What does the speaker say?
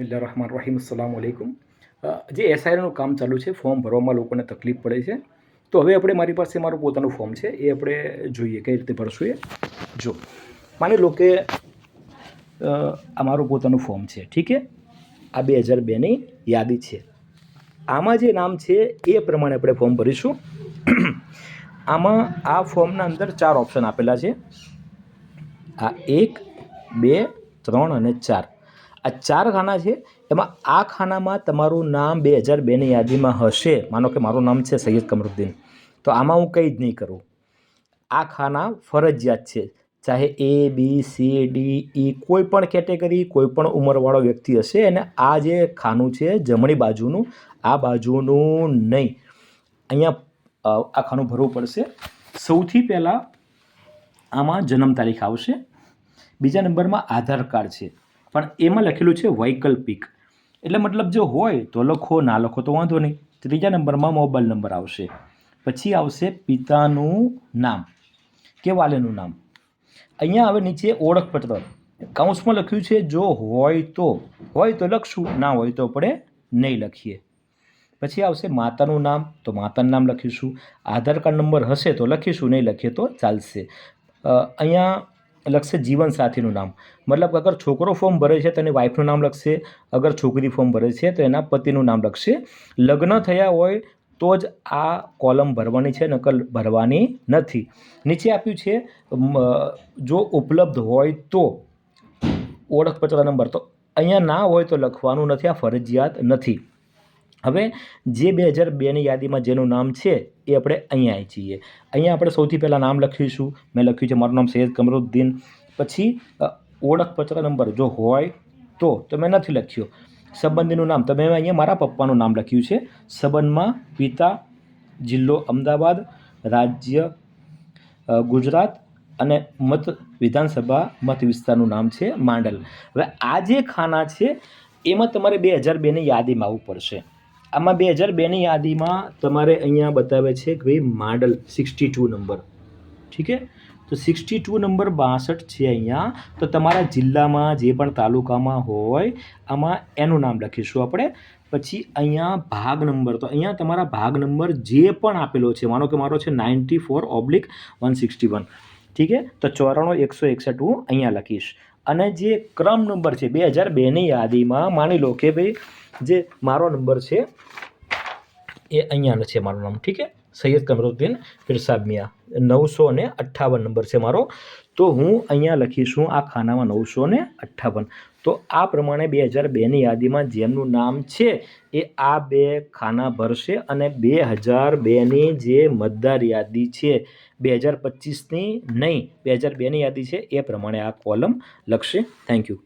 બિલ્લા રહમાન રહીમ અસલામ વાલેકુમ જે એસઆઈઆરનું કામ ચાલુ છે, ફોર્મ ભરવામાં લોકોને તકલીફ પડે છે. તો હવે આપણે મારી પાસે મારું પોતાનું ફોર્મ છે, એ આપણે જોઈએ કઈ રીતે ભરશું એ. જો, માની લો કે આ મારું પોતાનું ફોર્મ છે, ઠીક છે? આ બે હજાર બેની યાદી છે. આમાં જે નામ છે, એ પ્રમાણે આપણે ફોર્મ ભરીશું. આમાં આ ફોર્મના અંદર ચાર ઓપ્શન આપેલા છે. આ એક, બે, ત્રણ અને ચાર. આ ચાર ખાના છે. એમાં આ ખાનામાં તમારું નામ બે હજાર બેની યાદીમાં હશે. માનો કે મારું નામ છે સૈયદ કમરુદ્દીન. તો આમાં હું કંઈ જ નહીં કરું. આ ખાના ફરજિયાત છે. ચાહે એ, બી, સી, ડી, ઈ કોઈ પણ કેટેગરી, કોઈ પણ ઉંમરવાળો વ્યક્તિ હશે અને આ જે ખાનું છે જમણી બાજુનું, આ બાજુનું નહીં. અહીંયા આ ખાનું ભરવું પડશે. સૌથી પહેલાં આમાં જન્મ તારીખ આવશે. બીજા નંબરમાં આધાર કાર્ડ છે. પણ એમાં લખેલું છે વૈકલ્પિક. એટલે મતલબ જો હોય તો લખો, ના લખો તો વાંધો નહીં. ત્રીજા નંબરમાં મોબાઈલ નંબર આવશે. પછી આવશે પિતાનું નામ. કે વાલેનું નામ. અહીંયા હવે નીચે ઓળખપત્ર. કાઉન્સમાં લખ્યું છે જો હોય તો. હોય તો લખશું, ના હોય તો આપણે નહીં લખીએ. પછી આવશે માતાનું નામ, તો માતાનું નામ લખીશું. આધાર કાર્ડ નંબર હશે તો લખીશું, નહીં લખીએ તો ચાલશે. અહીંયા લખશે જીવન સાથીનું નામ. મતલબ અગર છોકરો ફોર્મ ભરે છે તો એની વાઈફનું નામ લખશે, અગર છોકરી ફોર્મ ભરે છે તો એના પતિનું નામ લખશે. લગ્ન થયા હોય તો જ આ કોલમ ભરવાની છે નકલ ભરવાની નથી. નીચે આપ્યું છે જો ઉપલબ્ધ હોય તો ઓળખપત્ર નંબર. તો અહીંયા ના હોય તો લખવાનું નથી, આ ફરજિયાત નથી. હવે જે બે હજાર બેની યાદીમાં જેનું નામ છે, એ આપણે અહીંયા છીએ અહીંયા આપણે સૌથી પહેલાં નામ લખીશું. મેં લખ્યું છે, મારું નામ સૈયદ કમરુદ્દીન. પછી ઓળખપત્ર નંબર જો હોય તો તો મેં નથી લખ્યો. સંબંધીનું નામ. તમે અહીંયા મારા પપ્પાનું નામ લખ્યું છે. સંબંધમાં પિતા, જિલ્લો અમદાવાદ, રાજ્ય ગુજરાત અને મત વિધાનસભા, મત વિસ્તારનું નામ છે માંડલ. હવે આ જે ખાના છે, એમાં તમારે બે હજાર બેની યાદીમાં આવવું પડશે. આમાં બે હજાર બેની યાદીમાં તમારે અહીંયા બતાવે છે કે ભાઈ માડલ સિક્સટી ટુ નંબર. ઠીક છે? તો સિક્સટી ટુ નંબર બાસઠ છે અહીંયા. તો તમારા જિલ્લામાં જે પણ તાલુકામાં હોય, આમાં એનું નામ લખીશું આપણે. પછી અહીંયા ભાગ નંબર. તો અહીંયા તમારા ભાગ નંબર જે પણ આપેલો છે, માનો કે મારો છે ninety four oblique one sixty one. ઠીક છે? તો ચોરાણું, એકસો એકસઠ હું અહીંયા લખીશ. અને જે ક્રમ નંબર છે બે હજાર બેની યાદીમાં માની લો કે ભાઈ, જે મારો નંબર છે, એ અહીંયાનો છે મારું નામ, ઠીક છે? સૈયદ કમરુદ્દીન ફિરસાબ મિયા નવસો ને અઠ્ઠાવન નંબર છે મારો. તો હું અહીંયા લખીશું આ ખાનામાં નવસો ને અઠ્ઠાવન. તો આ પ્રમાણે બે હજાર બેની યાદીમાં જેમનું નામ છે એ આ બે ખાના ભરશે અને બે હજાર બેની જે મતદાર યાદી છે બે હજાર પચીસની નહીં, બે હજાર બેની યાદી છે એ પ્રમાણે આ કોલમ લખશે. Thank you